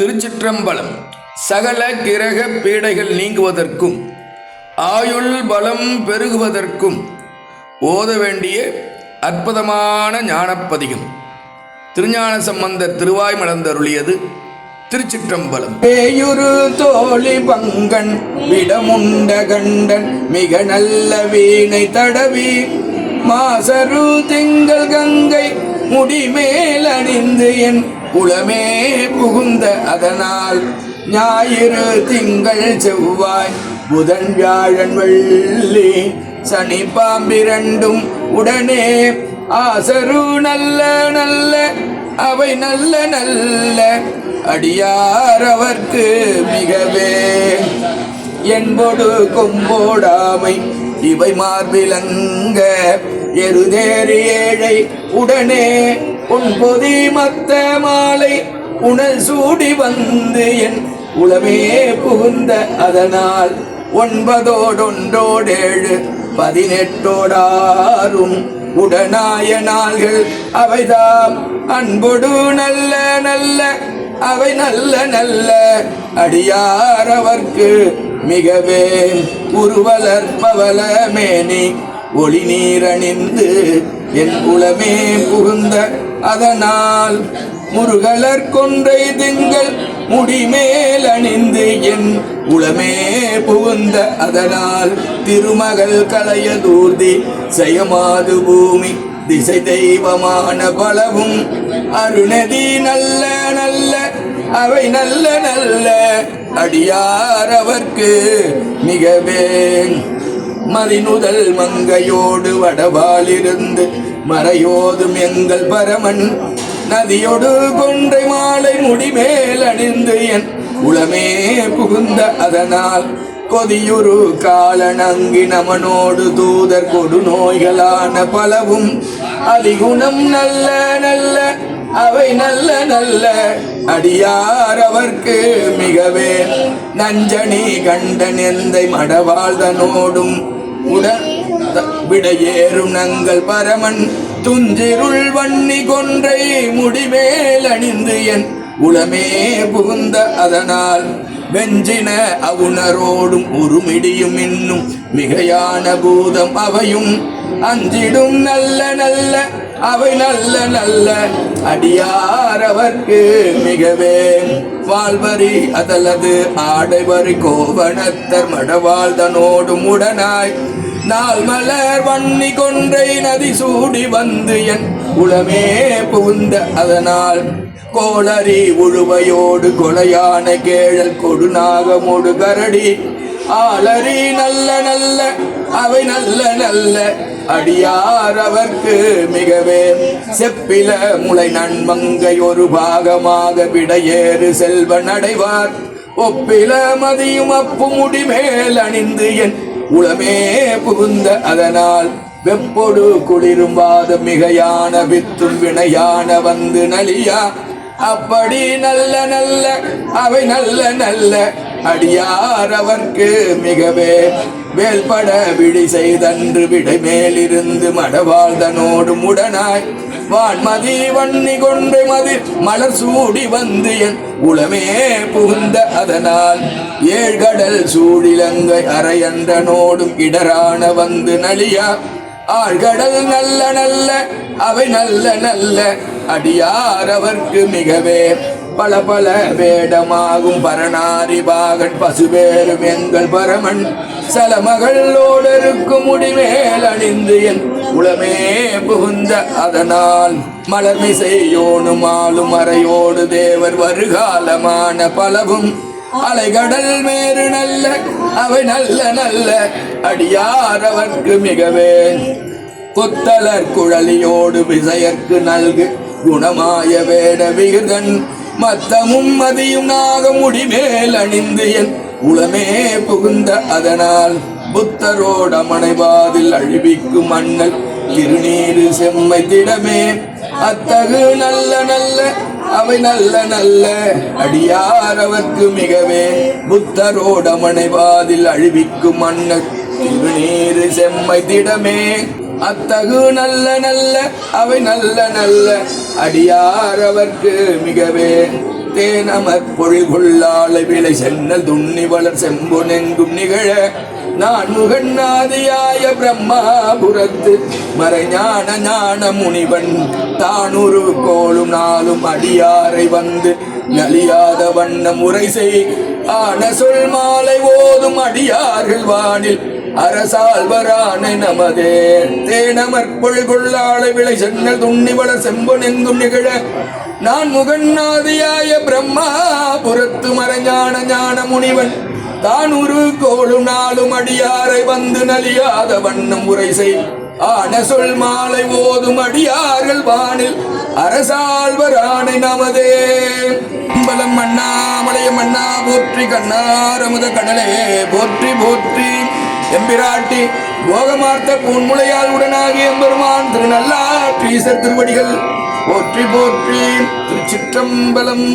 திருச்சிற்றம்பலம் சகல கிரக பீடைகள் நீங்குவதற்கும் ஆயுள் பலம் பெருகுவதற்கும் ஓத வேண்டிய அற்புதமான ஞானப்பதிகம். திருஞான சம்பந்தர் திருவாய் மலர்ந்தருளியது திருச்சிற்றம்பலம். பேயுரு தோழி பங்கன் விடமுண்ட கண்டன் மிக நல்ல வீணை தடவி மாசரு திங்கள் கங்கை முடிமேல் அணிந்து என் புலமே புகுந்த அதனால் ஞாயிறு திங்கள் செவ்வாய் புதன் வியாழன் வெள்ளி சனி பாம்பிரண்டும் உடனே ஆசரு நல்ல நல்ல அவை நல்ல நல்ல அடியார் அவர்க்கு மிகவே. என்போடு கொம்போடாமை இவை மார்பிலங்க எருதேறு ஏழை உடனே உன் பொதி மத்த மாலை உணர் சூடி வந்து என் உளமே புகுந்த அதனால் ஒன்பதோடொன்றோடேழு பதினெட்டோடாரும் உடனாய நாள்கள் அவைதாம். அன்பொடு நல்ல நல்ல அவை நல்ல நல்ல அடியாரவர்க்கு மிகவே உருவலர் பவல மேனி ஒளி நீரணிந்து என் குலமே புகுந்த அதனால் முருகலர் கொன்றை திங்கள் முடிமேல் அணிந்து என் உளமே புகுந்த அதனால் திருமகள் கலைய தூர்தி செயமாது பூமி திசை தெய்வமான பலவும் அருணதி நல்ல நல்ல அவை நல்ல நல்ல அடியார் அவர்க்கு மிகவே மதிநுதல் மங்கையோடு வடவாலிருந்து மறையோதும் எங்கள் பரமன். நதியொடு கொன்றை மாலை முடிமேல் அணிந்து என் உளமே புகுந்த அதனால் கொதியுரு காலனங்கி நமனோடு தூதர் கொடு நோய்களான பலவும். அதிகுணம் நல்ல நல்ல அவை நல்ல நல்ல அடியார் அவர்க்கு மிகவே. நஞ்சனி கண்டன் எந்தை மடவாழ்தனோடும் உடன் விடையேறும் நங்கள் பரமன். துஞ்சிருள் வன்னி கொன்றை முடிவேல் அணிந்து என் உளமே புகுந்த அதனால். வெஞ்சின அவுணரோடும் உருமிடியும் இன்னும் மிகையான பூதம் அவையும். அஞ்சிடும் நல்ல நல்ல அவை நல்ல நல்ல அடியாரவர்க்கு மிகவே. வாழ்வரி அதல்லது ஆடைவரி கோவணத்தர் மடவாழ்தனோடும் உடனாய் நாள் மலர் வன்னி கொன்றை நதி சூடி வந்து என் உளமே புகுந்த அதனால். கோளரி உழுவையோடு கொலையான கேழல் கொடுநாகமோடு கரடி ஆளரி நல்ல நல்ல அவை நல்ல நல்ல அடியார் அவர்க்கு மிகவே. செப்பில முளை நன்மங்கை ஒரு பாகமாக விடையேறு செல்வன் அடைவார் ஒப்பில மதியும் அப்பு முடிமேல் அணிந்து என் உளமே புகுந்த அதனால். வெப்பொடு குளிரும் வாத மிகையான வித்தும் வினையான வந்து நலியா. அப்படி நல்ல நல்ல அவை நல்ல நல்ல அடியார் அவர்க்கு மிகவே வேல்பட விழி செய்தன்று விடை மேலிருந்து மடவாழ்தனோடு முடனாய். வான்மதி வன்னி கொண்டு மதி மலர் சூடி வந்து என் உளமே புகுந்த அதனால். ஏழ்கடல் சூழிலங்கை அரையன்றனோடும் இடரான வந்து நலியா. ஆழ்கடல் நல்ல நல்ல அவை நல்ல நல்ல அடியார் அவர்க்கு மிகவே பல பல வேடமாகும் பரணாரி பாகன் பசுவேரும் எங்கள் பரமன். சலமகளோடருக்கு முடிமேல் அணிந்து என் உளமே புகுந்த அதனால் மலர்மிசையோனும் ஆளும் அறையோடு தேவர் வருகாலமான பலவும். அலைகடல் மேறு நல்ல அவை நல்ல நல்ல அடியார் அவர்க்கு மிகவே. கொத்தலர் குழலியோடு விசையர்க்கு நல்கு குணமாய வேட விகுதன் மத்தமும் மதியும் நாகமுடி மேல் அணிந்து என் உளமே புகுந்த அதனால் புத்தரோட மனைவாதில் அழிவிக்கும் அண்ணல் திருநீரு செம்மை திடமே. அத்தகு நல்ல நல்ல அவை நல்ல நல்ல அடியார் அவர்க்கு மிகவே. புத்தரோட மனைவாதில் அழிவிக்கும் மன்னர் திருநீரு செம்மை திடமே. அத்தகு நல்ல நல்ல அவை நல்ல நல்ல. அடியாரவர்க்கு மிகவே. தேனமர் பொழில்கொள்ளாளை விலை சென்னல் துண்ணி வளர் செம்பொனெங்கும் நிகழ. நான் முகநாதியாய பிரம்மாபுரத்து மறைஞான ஞான முனிவன் தானுரு கோளும் நாளும் அடியாரை வந்து நலியாத வண்ண முறை செய். ஆன சொல் மாலை ஓதும் அடியார்கள் வானில் அரசால்வரான நமதே. தேனமர் பொழில்கொள்ளாளை விளை சென்னல் துண்ணி வளர் செம்பொனெங்கும் நிகழ. நான் முகநாதியாய பிரம்மா புறத்து மறைஞான ஞான முனிவன். தான் உரு கோளும் நாளும் அடியாரை வந்து நலியாத வண்ணம் உரை செய். ஆன சொல் மாலை ஓதும் அடியார்கள் வானில். அரசாழ்வரானை நமதே. பலம் மண்ணாமலைய மண்ணா போற்றி கண்ணாரமுத கடலே போற்றி போற்றி. எம்பிராட்டி போகமார்த்த பூன்முளையால் உடனாகி எம்பெருமான் திருநல்லா ஈசர் திருவடிகள் போற்றி போற்றி திருச்சிற்றம்பலம்.